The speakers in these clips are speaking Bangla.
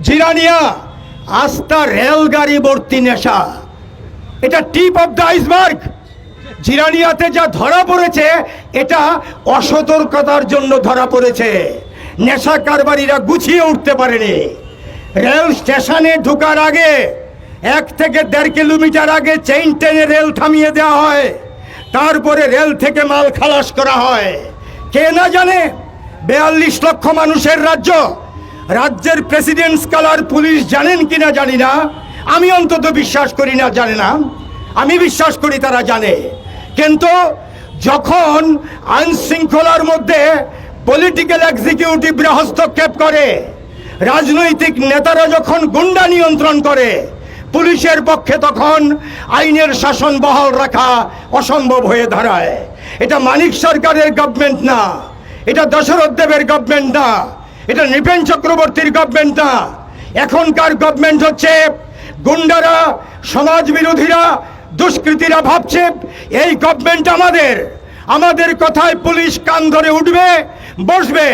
জিরানিয়া, আস্তা রেলগাড়ি ভর্তি নেশা। এটা টিপ অফ দ্য আইসবার্গ। জিরানিয়াতে যা ধরা পড়েছে, এটা অসতর্কতার জন্য ধরা পড়েছে। নেশা কারবারিরা গুছিয়ে উঠতে পারেনি। রেল স্টেশনে ঢোকার আগে, এক থেকে দেড় কিলোমিটার আগে চেইন টেনে রেল থামিয়ে দেওয়া হয়। তারপরে রেল থেকে মাল খালাস করা হয়। কে না জানে, বেয়াল্লিশ লক্ষ মানুষের রাজ্য রাজ্যের প্রেসিডেন্টস কালার পুলিশ জানেন কি না জানি না। আমি অন্তত বিশ্বাস করি না, জানে না। আমি বিশ্বাস করি তারা জানে। কিন্তু যখন আইন শৃঙ্খলার মধ্যে পলিটিক্যাল এক্সিকিউটিভরা হস্তক্ষেপ করে, রাজনৈতিক নেতারা যখন গুন্ডা নিয়ন্ত্রণ করে, পুলিশের পক্ষে তখন আইনের শাসন বহাল রাখা অসম্ভব হয়ে দাঁড়ায়। এটা মানিক সরকারের গভর্নমেন্ট না, এটা দশরথ দেবের গভর্নমেন্ট না। এটা নৃপেন চক্রবর্তীর গভর্নমেন্ট না। এখনকার গভর্নমেন্ট হচ্ছে গুন্ডারা সমাজ বিরোধীরা দুষ্কৃতীরা ভাবছে, এই গভর্নমেন্ট আমাদের। আমাদের কথায় পুলিশ কান ধরে উঠবে, বসবে।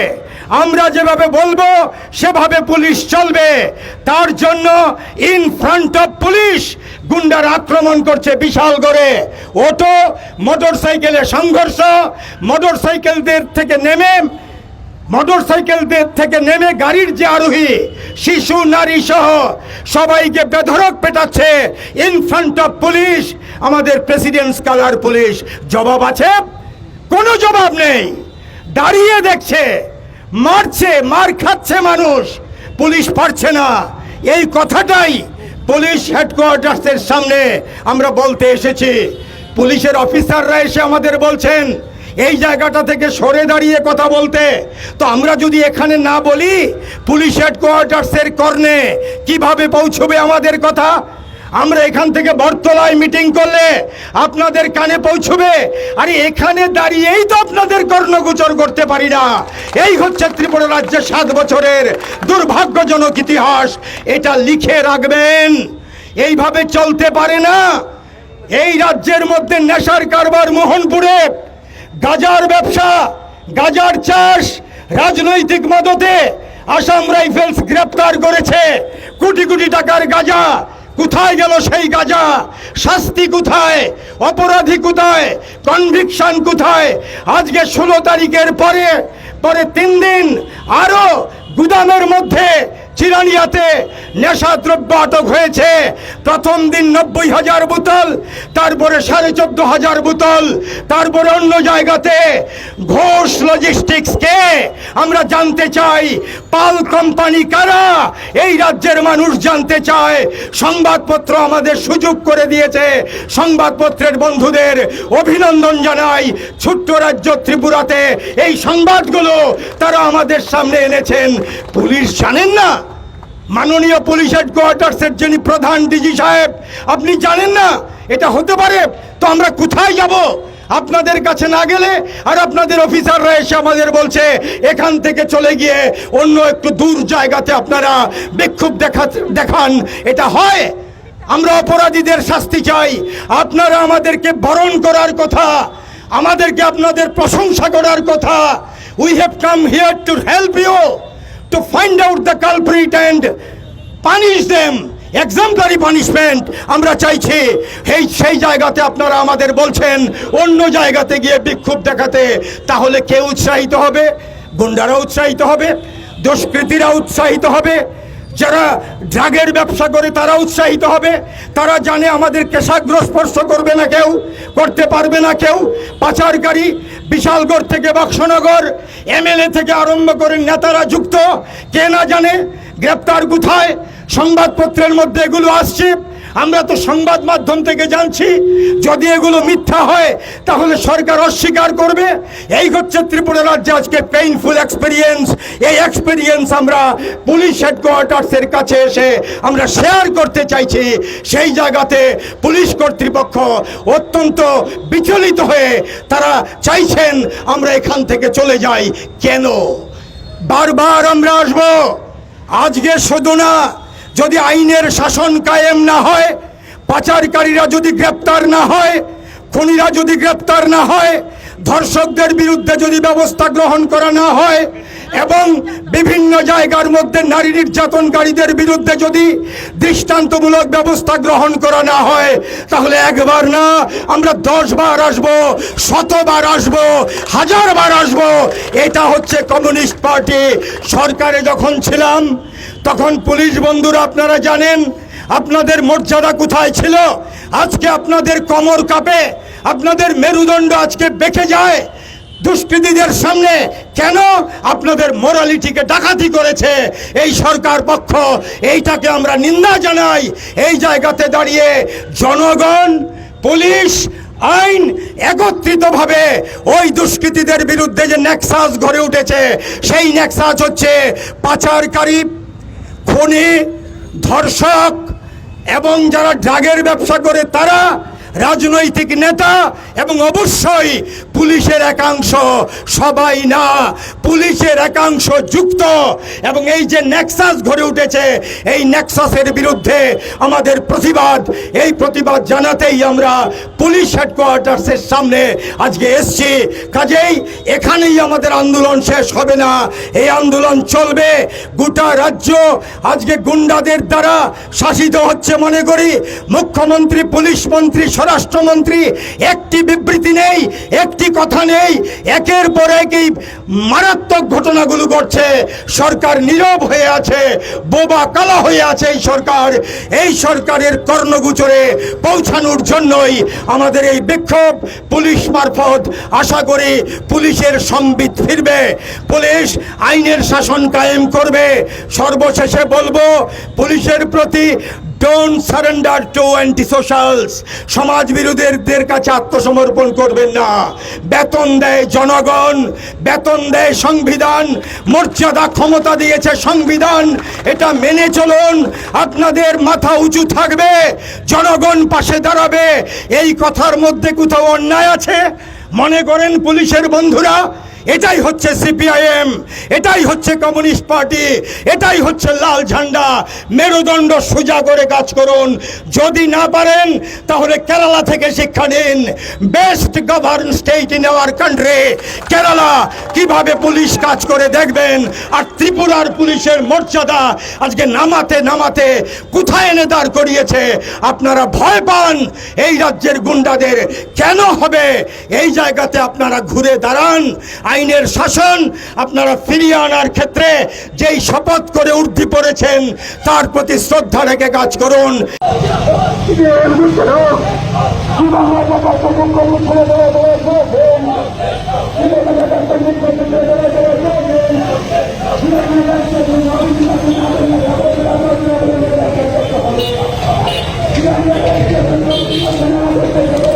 আমরা যেভাবে বলব, সেভাবে পুলিশ চলবে। তার জন্য ইন ফ্রন্ট অফ পুলিশ গুন্ডার আক্রমণ করছে বিশাল করে অটো মোটর সাইকেলে সংঘর্ষ মোটর সাইকেলদের থেকে নেমে মোটর সাইকেলদের থেকে নেমে গাড়ির যে আরোহী, শিশু, নারী সহ সবাইকে বেধরক পেটাচ্ছে। ইন ফ্রন্ট অফ পুলিশ আমাদের প্রেসিডেন্টস কালার পুলিশ জবাব আছে? কোনো জবাব নেই। দাঁড়িয়ে দেখছে, মারছে, মার খাচ্ছে মানুষ। পুলিশ পারছে না। এই কথাটাই পুলিশ হেডকোয়ার্টার্সের সামনে আমরা বলতে এসেছি। পুলিশের অফিসাররা এসে আমাদের বলছেন এই জায়গাটা থেকে সরে দাঁড়িয়ে কথা বলতে। তো আমরা যদি এখানে না বলি, পুলিশ হেডকোয়ার্টার্সের কর্ণে কীভাবে পৌঁছবে আমাদের কথা? আমরা এখান থেকে বটতলায় মিটিং করলে আপনাদের কানে পৌঁছবে। আরে এখানে দাঁড়িয়েই তো আপনাদের কর্ণগোচর করতে পারি না। এই হচ্ছে ত্রিপুরা রাজ্যের সাত বছরের দুর্ভাগ্যজনক ইতিহাস। এটা লিখে রাখবেন। এইভাবে চলতে পারে না। এই রাজ্যের মধ্যে নেশার কারবার মোহনপুরে। গাজার ব্যবসা, গাজার চাষ, রাজনৈতিক মদতে আসাম রাইফেলস গ্রেপ্তার করেছে। কোটি কোটি টাকার গাজা, কোথায় গেল সেই গাজা? শাস্তি কোথায়? অপরাধী কোথায়? কনভিকশন কোথায়? আজকে ষোলো তারিখের পরে পরে তিন দিন আরও গুদামের মধ্যে চিরানিয়াতে নেশাদ্রব্য আটক হয়েছে। প্রথম দিন নব্বই হাজার বোতল, তারপরে সাড়ে চোদ্দ হাজার বোতল, তারপরে অন্য জায়গাতে ঘোষ লজিস্টিক্সকে আমরা জানতে চাই, পাল কোম্পানি কারা? এই রাজ্যের মানুষ জানতে চায়। সংবাদপত্র আমাদের সুযোগ করে দিয়েছে। সংবাদপত্রের বন্ধুদের অভিনন্দন জানাই। ছোট্ট রাজ্য ত্রিপুরাতে এই সংবাদগুলো তারা আমাদের সামনে এনেছেন। পুলিশ জানেন না? মাননীয় পুলিশ হেডকোয়ার্টার্সের যিনি প্রধান ডিজি সাহেব, আপনি জানেন না? এটা হতে পারে? তো আমরা কোথায় যাব? আপনাদের কাছে না গেলে আর আপনাদের অফিসাররা এসে আমাদের বলছে, এখান থেকে চলে গিয়ে অন্য একটু দূর জায়গাতে আপনারা বিক্ষোভ দেখা, দেখান। এটা হয়? আমরা অপরাধীদের শাস্তি চাই। আপনারা আমাদেরকে বরণ করার কথা, আমাদেরকে আপনাদের প্রশংসা করার কথা। We have come here to help you to find out the culprit and punish them. Exemplary punishment আমরা চাইছি। এই সেই জায়গাতে আপনারা আমাদের বলছেন, অন্য জায়গাতে গিয়ে বিক্ষোভ দেখাতে, তাহলে কে উৎসাহিত হবে? গুন্ডারা উৎসাহিত হবে, দুষ্কৃতীরা উৎসাহিত হবে, যারা ড্রাগের ব্যবসা করে তারা উৎসাহিত হবে, তারা জানে আমাদের কেশাগ্র স্পর্শ করবে না কেউ, করতে পারবে না কেউ, পাচারকারী বিশালগড় থেকে বাক্সনগর এমএলএ থেকে আরম্ভ করে নেতারা যুক্ত কে না জানে গ্রেপ্তার কোথায়? সংবাদপত্রের মধ্যে এগুলো আসছে। আমরা তো সংবাদ মাধ্যম থেকে জানছি, যদি এগুলো মিথ্যা হয়, তাহলে সরকার অস্বীকার করবে। এই হচ্ছে ত্রিপুরা রাজ্যে আজকে পেইনফুল এক্সপিরিয়েন্স এই এক্সপিরিয়েন্স আমরা পুলিশ হেডকোয়ার্টার্সের কাছে এসে আমরা শেয়ার করতে চাইছি। সেই জায়গাতে পুলিশ কর্তৃপক্ষ অত্যন্ত বিচলিত হয়ে তারা চাইছেন আমরা এখান থেকে চলে যাই। কেন? বারবার আমরা আসব। আজকে শুধু না যদি আইনের শাসন কায়েম না হয়, পাচারকারীরা যদি গ্রেপ্তার না হয়, খুনিরা যদি গ্রেপ্তার না হয়, ধর্ষকদের বিরুদ্ধে যদি ব্যবস্থা গ্রহণ করা না হয় এবং বিভিন্ন জায়গার মধ্যে নারী নির্যাতনকারীদের বিরুদ্ধে যদি দৃষ্টান্তমূলক ব্যবস্থা গ্রহণ করা না হয়, তাহলে একবার না আমরা দশ বার আসব শতবার আসব, হাজার বার আসব। এটা হচ্ছে কমিউনিস্ট পার্টি। সরকারে যখন ছিলাম, তখন পুলিশ বন্ধুরা আপনারা জানেন, আপনাদের মর্যাদা কোথায় ছিল? আজকে আপনাদের কমর কাঁপে, আপনাদের মেরুদণ্ড আজকে বেঁকে যায়। দুষ্কৃতীদের সামনে কেন আপনাদের মোরালিটিকে ডাকাতি করেছে? এই সরকার পক্ষ, এইটাকে আমরা নিন্দা জানাই। এই জায়গাতে দাঁড়িয়ে জনগণ, পুলিশ, আইন একত্রিতভাবে ওই দুষ্কৃতীদের বিরুদ্ধে যে নেক্সাস গড়ে উঠেছে, সেই নেক্সাস হচ্ছে পাচারকারী, খনি, ধর্ষক এবং যারা ড্রাগের ব্যবসা করে, তারা রাজনৈতিক নেতা এবং অবশ্যই পুলিশের একাংশ, সবাই না, পুলিশের একাংশ যুক্ত। এবং এই যে নেক্সাস গড়ে উঠেছে, এই নেক্সাসের বিরুদ্ধে আমাদের প্রতিবাদ। এই প্রতিবাদ জানাতেই আমরা পুলিশ হেডকোয়ার্টার্সের সামনে আজকে এসছি। কাজেই এখানেই আমাদের আন্দোলন শেষ হবে না। এই আন্দোলন চলবে গোটা রাজ্য। আজকে গুন্ডাদের দ্বারা শাসিত হচ্ছে, মনে করি, মুখ্যমন্ত্রী, পুলিশ মন্ত্রী স্বরাষ্ট্রমন্ত্রী একটি বিবৃতি নেই, একটি কথা নেই, একের পর এক এই মারাত্মক ঘটনাগুলো ঘটছে। সরকার নীরব হয়ে আছে, বোবা কালা হয়ে আছে এই সরকার। এই সরকারের কর্ণগুচরে পৌঁছানোর জন্যই আমাদের এই বিক্ষোভ, পুলিশ মারফত আশা করি পুলিশের সম্বিত ফিরবে। পুলিশ আইনের শাসন কায়েম করবে। সর্বশেষে বলব, পুলিশের প্রতি don't surrender to anti socials সমাজ বিরোধীদের কাছে আত্মসমর্পণ করবেন না। বেতন দেয় জনগণ, বেতন দেয় সংবিধান, মর্যাদা ক্ষমতা দিয়েছে সংবিধান। এটা মেনে চলুন, আপনাদের মাথা উঁচু থাকবে, জনগণ পাশে দাঁড়াবে। এই কথার মধ্যে কোথাও অন্যায় আছে? মনে করেন পুলিশের বন্ধুরা এটাই হচ্ছে সিপিআইএম, এটাই হচ্ছে কমিউনিস্ট পার্টি, এটাই হচ্ছে লাল ঝান্ডা। মেরুদণ্ড সোজা করে কাজ করুন। যদি না পারেন, তাহলে কেরালা থেকে শিক্ষা নিন। Best govern state in our country. Kerala কীভাবে পুলিশ কাজ করে দেখবেন? আর ত্রিপুরার পুলিশের মর্যাদা আজকে নামাতে নামাতে কোথায় এনে দাঁড় করিয়েছে? আপনারা ভয় পান। এই রাজ্যের গুন্ডাদের কেন হবে? এই জায়গাতে আপনারা ঘুরে দাঁড়ান। আইনের শাসন আপনারা ফিরিয়ে আনার ক্ষেত্রে যেই শপথ করে উর্ধি পড়েছেন, তার প্রতি শ্রদ্ধা রেখে কাজ করুন। সর্বোচ্চ অপরাধের